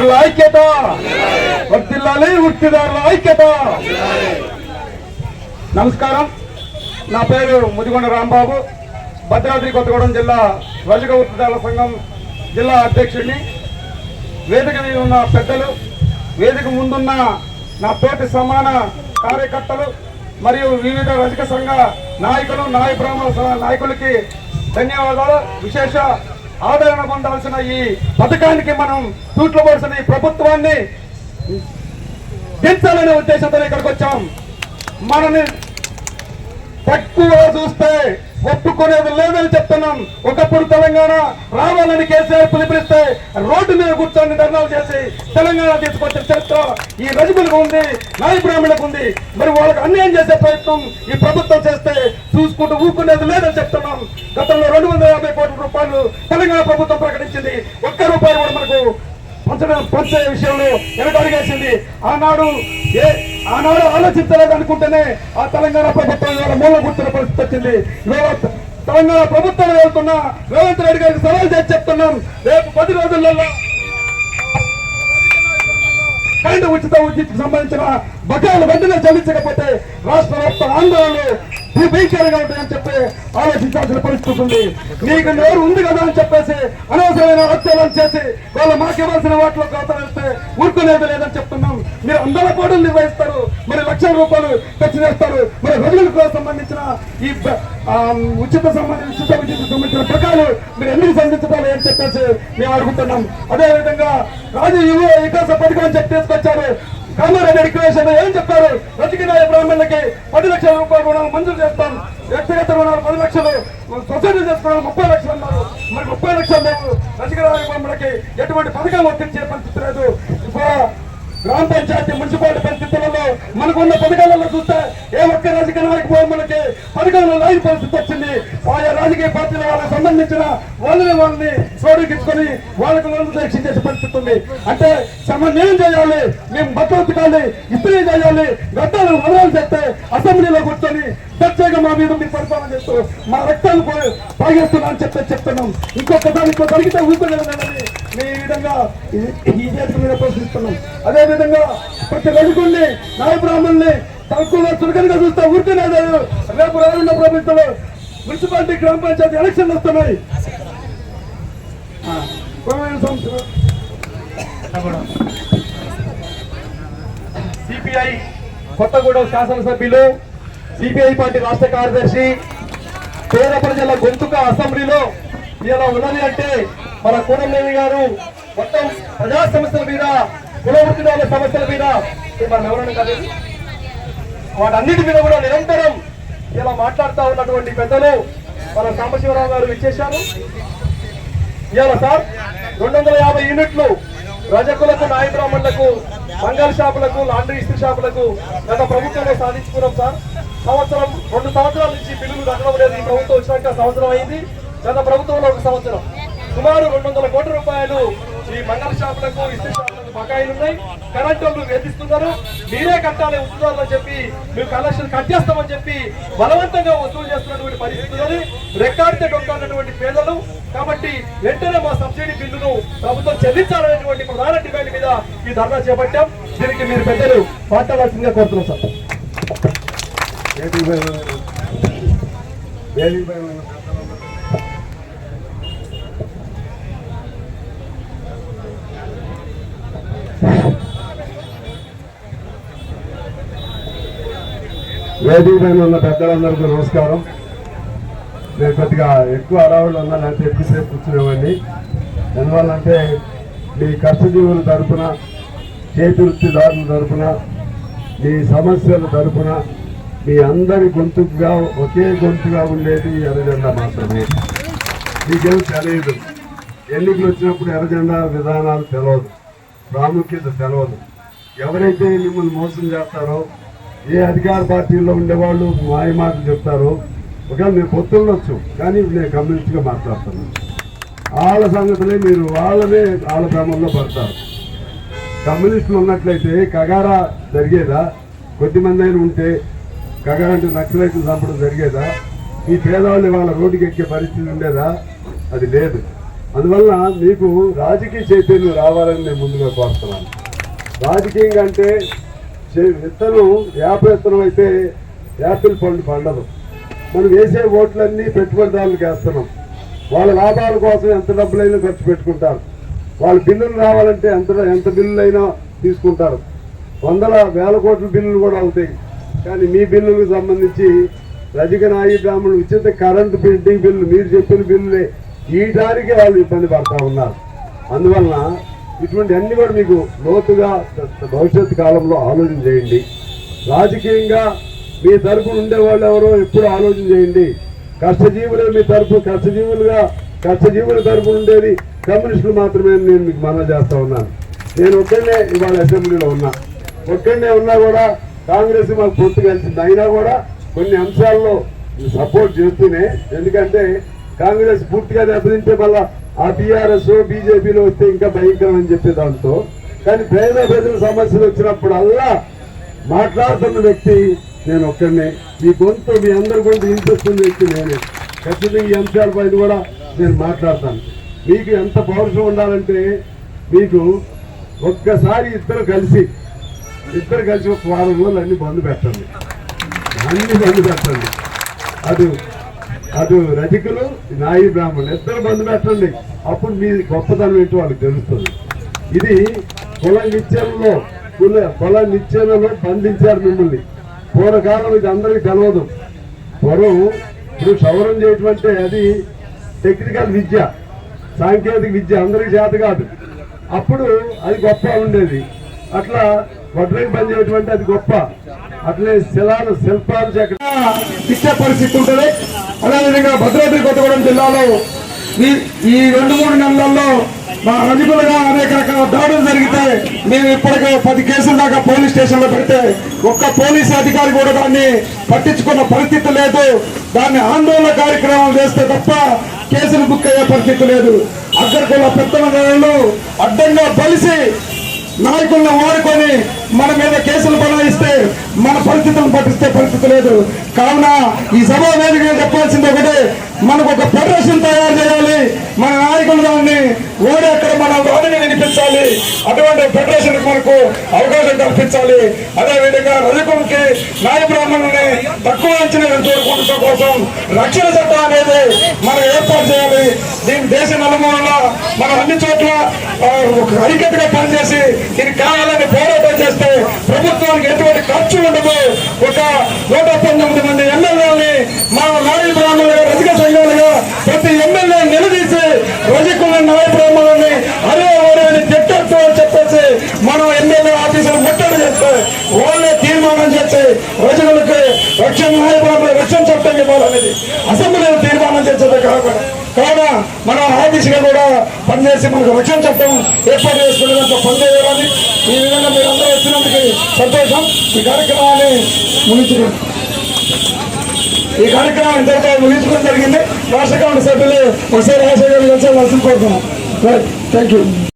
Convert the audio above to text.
ఐక్యత. వర్తిల్లాలి వృత్తిదారుల ఐక్యత. నమస్కారం. నా పేరు ముదిగొండ రాంబాబు. భద్రాద్రి కొత్తగూడెం జిల్లా రజక వృత్తిదారుల సంఘం జిల్లా అధ్యక్షుడిని. వేదిక మీద ఉన్న పెద్దలు వేదిక ముందున్న నా తోటి సమాన కార్యకర్తలు మరియు వివిధ రజక సంఘ నాయకులు నాయ బ్రాహ్మణ నాయకులకి ధన్యవాదాలు. విశేష ఆదరణ పొందాల్సిన ఈ పథకానికి మనం తూట్లు ఈ ప్రభుత్వాన్ని దించాలనే ఉద్దేశంతో ఇక్కడికి వచ్చాం. మనని తక్కువ చూస్తే ఒప్పుకునేది లేదని చెప్తున్నాం. ఒకప్పుడు తెలంగాణ రావాలని కేసీఆర్ పిలిపిస్తే రోడ్డు మీద కూర్చొని ధర్నాలు చేసి తెలంగాణ తీసుకొచ్చిన చరిత్ర ఈ రజకులకు ఉంది నాయ బ్రాహ్మణులకు ఉంది. మరి వాళ్ళకి అన్యాయం చేసే ప్రయత్నం ఈ ప్రభుత్వం చేస్తే చూసుకుంటూ ఊరుకునేది లేదని చెప్తున్నాం. గతంలో రెండు వందల యాభై కోట్ల రూపాయలు తెలంగాణ ప్రభుత్వం ప్రకటించింది. ఒక్క రూపాయి కూడా మనకు పంచడం పంచే విషయంలో వెనకడిగేసింది ఆనాడు ఏ ఆనాడు ఆలోచించలేదు అనుకుంటేనే ఆ తెలంగాణ ప్రభుత్వం ఇవాళ మూల గుర్తున్న పరిస్థితి వచ్చింది. ఇవాళ తెలంగాణ ప్రభుత్వం వెళ్తున్న రేవంత్ రెడ్డి గారికి సవాల్ చేసి చెప్తున్నాం. రేపు పది రోజులలో కరెంటు ఉచిత ఉచితకు సంబంధించిన బకాయిలు వెంటనే చెల్లించకపోతే రాష్ట్ర వ్యాప్త ఆందోళనలు భీకరంగా ఉంటాయని చెప్పి ఆలోచించాల్సిన పరిస్థితి ఉంది. నీకు నోరు ఉంది కదా అని చెప్పేసి అనవసరమైన హత్యలను చేసి వాళ్ళు మాకు ఇవ్వాల్సిన వాటిలో ఖాతా వేస్తే ఊరుకునేది లేదని చెప్తున్నాం. మీరు అందరూ కూడా నిర్వహిస్తారు. మరి లక్షల రూపాయలు ఖర్చు చేస్తారు. మరి రోజులకు సంబంధించిన ఈ ఉచిత సంబంధించిన ఉచిత ఉచిత సంబంధించిన పథకాలు మీరు ఎందుకు సంధించుకోవాలి అని చెప్పేసి మేము అడుగుతున్నాం. అదే విధంగా రాజు యువ వికాస పథకం అని చెప్పి తీసుకొచ్చారు. కామారెడ్డి డిక్లరేషన్ ఏం చెప్పారు రజకీయ బ్రాహ్మణులకి పది లక్షల రూపాయల రుణాలు మంజూరు చేస్తాం వ్యక్తిగత రుణాలు పది లక్షలు సొసైటీ చేసుకోవడం ముప్పై లక్షలు అన్నారు. మరి ముప్పై లక్షలు లేవు. రజకీయ బ్రాహ్మణులకి ఎటువంటి పథకం వర్తించే పరిస్థితి లేదు. గ్రామ పంచాయతీ మున్సిపాలిటీ పరిస్థితులలో మనకున్న పథకాలలో చూస్తే ఏ ఒక్క రాజకీయ నాయకు మనకి పథకాలలో లైన్ పరిస్థితి వచ్చింది. ఆయా రాజకీయ పార్టీల వాళ్ళకి సంబంధించిన వాళ్ళని వాళ్ళని చోటుకిచ్చుకొని వాళ్ళకి లోన్లు దీక్ష చేసే పరిస్థితి ఉంది. అంటే సమన్వయం చేయాలి మేము బట్టలు ఉతకాలి చేయాలి. గడ్డలు వదలాలు చేస్తే అసెంబ్లీలో కూర్చొని ప్రత్యేక మా మీద మీరు పరిపాలన చేస్తూ మా రక్తాలు పాగేస్తున్నా అని చెప్పి చెప్తున్నాం. ఇంకొక దాని ఇంకో జరిగితే ఊరుకోలేదని మేము ఈ విధంగా ఈ- ఈ మీద ప్రశ్నిస్తున్నాం. అదే విధంగా ప్రతి రజకుల్ని నాయ బ్రాహ్మణుల్ని తక్కువ చులకనగా చూస్తే ఊరుకునే లేదు రేపు రానున్న ప్రభుత్వంలో మున్సిపాలిటీ గ్రామ పంచాయతీ ఎలక్షన్లు వస్తున్నాయి. సిపిఐ కొత్తగూడెం శాసనసభ్యులు సిపిఐ పార్టీ రాష్ట్ర కార్యదర్శి పేద ప్రజల గొంతుక అసెంబ్లీలో ఇలా ఉన్నది అంటే మన కూడలేవి గారు మొత్తం ప్రజా సమస్యల మీద కులవృత్తిదారుల సమస్యల మీద మనం ఎవరైనా కాదు. వాటన్నిటి మీద కూడా నిరంతరం ఇలా మాట్లాడుతూ ఉన్నటువంటి పెద్దలు మన సాంబశివరావు గారు ఇచ్చేశారు ఇవాళ సార్ రెండు వందల యాభై యూనిట్లు రజకులకు నాయ బ్రాహ్మణులకు మంగళ షాపులకు లాండ్రీ ఇస్త్రీ షాపులకు గత ప్రభుత్వంలో సాధించుకున్నాం సార్. సంవత్సరం రెండు సంవత్సరాల నుంచి బిల్లులు కట్టడం లేదు. ఈ ప్రభుత్వం వచ్చినాక సంవత్సరం అయింది. గత ప్రభుత్వంలో ఒక సంవత్సరం సుమారు రెండు వందల కోట్ల రూపాయలు ఈ మండల షాపులకు ఇస్త్రీ షాపులకు బకాయిలు ఉన్నాయి కరెంట్ వాళ్ళు వేధిస్తున్నారు. మీరే కట్టాలి ఉద్యోగాలు అని చెప్పి మేము కలెక్షన్ కట్ చేస్తామని చెప్పి బలవంతంగా వసూలు చేస్తున్నటువంటి పరిస్థితులని రెక్కాడితే డొక్కాడినటువంటి పేదలు. కాబట్టి వెంటనే మా సబ్సిడీ బిల్లును ప్రభుత్వం చెల్లించాలనేటువంటి ప్రధాన డిమాండ్ మీద ఈ ధర్నా చేపట్టాం. దీనికి మీరు పెద్దలు మాట్లాడాల్సిందిగా కోరుతున్నాం సార్. వేదిక పైన ఉన్న పెద్దలందరికీ నమస్కారం. నేను కొద్దిగా ఎక్కువ అడవులు ఉన్నా లేకపోతే ఎక్కువసేపు కూర్చునేవాడిని. ఎందువల్లంటే మీ కష్టజీవుల తరపున చేతి వృత్తిదారుల తరపున మీ సమస్యల తరపున మీ అందరి గొంతుగా ఒకే గొంతుగా ఉండేది ఎర్రజెండా మాత్రమే. మీకేం తెలియదు ఎన్నికలు వచ్చినప్పుడు ఎర్రజెండా విధానాలు తెలియదు ప్రాముఖ్యత తెలవదు. ఎవరైతే మిమ్మల్ని మోసం చేస్తారో ఏ అధికార పార్టీలో ఉండేవాళ్ళు మాయ మాటలు చెప్తారో ఒకవేళ మీరు వచ్చు కానీ నేను కమ్యూనిస్ట్గా మాట్లాడుతున్నాను. వాళ్ళ సంగతులే మీరు వాళ్ళనే వాళ్ళ క్రమంలో పడతారు. కమ్యూనిస్టులు ఉన్నట్లయితే కగారా జరిగేదా? కొద్దిమంది అయినా ఉంటే కగారా అంటే నక్సలైట్లు చంపడం జరిగేదా? ఈ పేదవాళ్ళు వాళ్ళ రోడ్డుకి ఎక్కే పరిస్థితి ఉండేదా? అది లేదు. అందువల్ల మీకు రాజకీయ చైతన్యం రావాలని నేను ముందుగా కోరుతున్నాను. రాజకీయంగా అంటే చే- విత్తనం యాప విత్తనం అయితే యాపిల్ పండు పండదు. మనం వేసే ఓట్లన్నీ పెట్టుబడిదారులకు వేస్తున్నాం. వాళ్ళ లాభాల కోసం ఎంత డబ్బులైనా ఖర్చు పెట్టుకుంటారు. వాళ్ళ బిల్లులు రావాలంటే ఎంత ఎంత బిల్లులైనా తీసుకుంటారు. వందల వేల కోట్ల బిల్లులు కూడా అవుతాయి. కానీ మీ బిల్లులకు సంబంధించి రజక నాయి బ్రాహ్మణులు ఉచిత కరెంటు బిల్డింగ్ బిల్లు మీరు చెప్పిన బిల్లులే ఈటానికి వాళ్ళు ఇబ్బంది పడతా ఉన్నారు. అందువలన ఇటువంటి అన్ని కూడా మీకు లోతుగా భవిష్యత్తు కాలంలో ఆలోచన చేయండి. రాజకీయంగా మీ తరపున ఉండేవాళ్ళు ఎవరో ఎప్పుడు ఆలోచన చేయండి. కష్టజీవులే మీ తరపు కష్టజీవులుగా కష్టజీవుల తరపున ఉండేది కమ్యూనిస్టులు మాత్రమే నేను మీకు మనం చేస్తా ఉన్నాను. నేను ఒక్కడనే ఇవాళ అసెంబ్లీలో ఉన్నా. ఒక్కడనే ఉన్నా కూడా కాంగ్రెస్ మాకు పూర్తి కలిసింది. అయినా కూడా కొన్ని అంశాల్లో సపోర్ట్ చేస్తూనే ఎందుకంటే కాంగ్రెస్ పూర్తిగా దెబ్బతింటే మళ్ళా ఆ బీఆర్ఎస్ బీజేపీలో వస్తే ఇంకా భయంకరం అని చెప్పే దాంతో. కానీ పేద ప్రజల సమస్యలు వచ్చినప్పుడల్లా మాట్లాడుతున్న వ్యక్తి నేను ఒక్కడినే. మీ గొంతు మీ అందరి గొంతు వినిపిస్తున్న వ్యక్తి నేనే. ఖచ్చితంగా ఈ అంశాలపైన కూడా నేను మాట్లాడతాను. మీకు ఎంత పౌరుషం ఉండాలంటే మీకు ఒక్కసారి ఇద్దరు కలిసి ఇద్దరు కలిసి ఒక వారం రోజులు అన్ని బంద్ పెట్టండి. అన్ని బంద్ పెట్టండి. అది అటు రజకులు నాయి బ్రాహ్మణులు ఇద్దరు బంధు పెట్టండి. అప్పుడు మీ గొప్పతనం ఏంటి వాళ్ళకి తెలుస్తుంది. ఇది కుల నిత్యంలో కుల కుల నిత్యంలో బంధించారు మిమ్మల్ని. పూర్వకాలం ఇది అందరికీ తెలవదు. పూర్వం ఇప్పుడు క్షౌరం చేయటం అంటే అది టెక్నికల్ విద్య సాంకేతిక విద్య అందరికీ చేత కాదు. అప్పుడు అది గొప్ప ఉండేది. అట్లా వడ్రంగి పని చేయటం అంటే అది గొప్ప. అట్లే శిలాలు శిల్పాలు చెక్కడం ఇచ్చే పరిస్థితి ఉంటుంది. అదేవిధంగా భద్రాద్రి కొత్తగూడెం జిల్లాలో ఈ ఈ రెండు మూడు నెలల్లో మా అనుకులుగా అనేక రకాల దాడులు జరిగితే మేము ఇప్పటికే పది కేసుల దాకా పోలీస్ స్టేషన్లో పెడితే ఒక్క పోలీస్ అధికారి కూడా దాన్ని పట్టించుకున్న పరిస్థితి లేదు. దాన్ని ఆందోళన కార్యక్రమం చేస్తే తప్ప కేసులు బుక్ అయ్యే పరిస్థితి లేదు. అగ్రకుల పెత్తనగాళ్ళు అడ్డంగా కలిసి నాయకులను వాడుకొని మన మీద కేసులు బలాయిస్తే మన పరిస్థితులను పట్టిస్తే పరిస్థితి లేదు. కావున ఈ సభా వేదికగా చెప్పాల్సింది ఒకటే మనకు ఒక ఫెడరేషన్ తయారు చేయాలి. మన నాయకులు దాన్ని ఓడి అక్కడ మన వాడిని వినిపించాలి. అటువంటి ఫెడరేషన్ మనకు అవకాశం కల్పించాలి. అదే విధంగా నాయ బ్రాహ్మణుని తక్కువ అంచనా చూడకుండా కోసం రక్షణ చట్టం అనేది మనం ఏర్పాటు చేయాలి. దీని దేశ నలుమూలన మనం అన్ని చోట్ల ఆ, ఐక్యతగా పనిచేసి దీన్ని కావాలని పోరాటం చేస్తే ప్రభుత్వానికి ఎటువంటి ఖర్చు ఉండదు. ఒక నూట పంతొమ్మిది మంది ఎమ్మెల్యేలని మా నాయ బ్రాహ్మణులుగా రజక సంఘాలుగా ప్రతి ఎమ్మెల్యే నిలదీసి రజకుల నాయ బ్రాహ్మణుల్ని అరే ఒరే అని తిట్టచ్చు అని చెప్పేసి మనం ఎమ్మెల్యే ఆఫీసులు ముట్టడి చేస్తే వాళ్ళే తీర్మానం చేసి రజకులకి రక్షణ నాయ బ్రాహ్మణులు రక్షణ చట్టం ఇవ్వాలనేది అసెంబ్లీలో తీర్మానం చేసేదే కాకుండా. కావున మనం ఆఫీసుగా కూడా పనిచేసి మనకు రక్షణ చట్టం ఏర్పాటు చేసుకునేంత పనిచేయాలని ఈ విధంగా మీరు అందరూ వచ్చినందుకు సంతోషం. ఈ కార్యక్రమాన్ని ముగించుకుంటాం ఈ కార్యక్రమం ఇంతటితో ముగించుకోవడం జరిగింది. రాష్ట్ర కమిటీ సభ్యులు వసే రాజశేఖర్ గారు కలిసి కోరుతున్నాం థ్యాంక్ యూ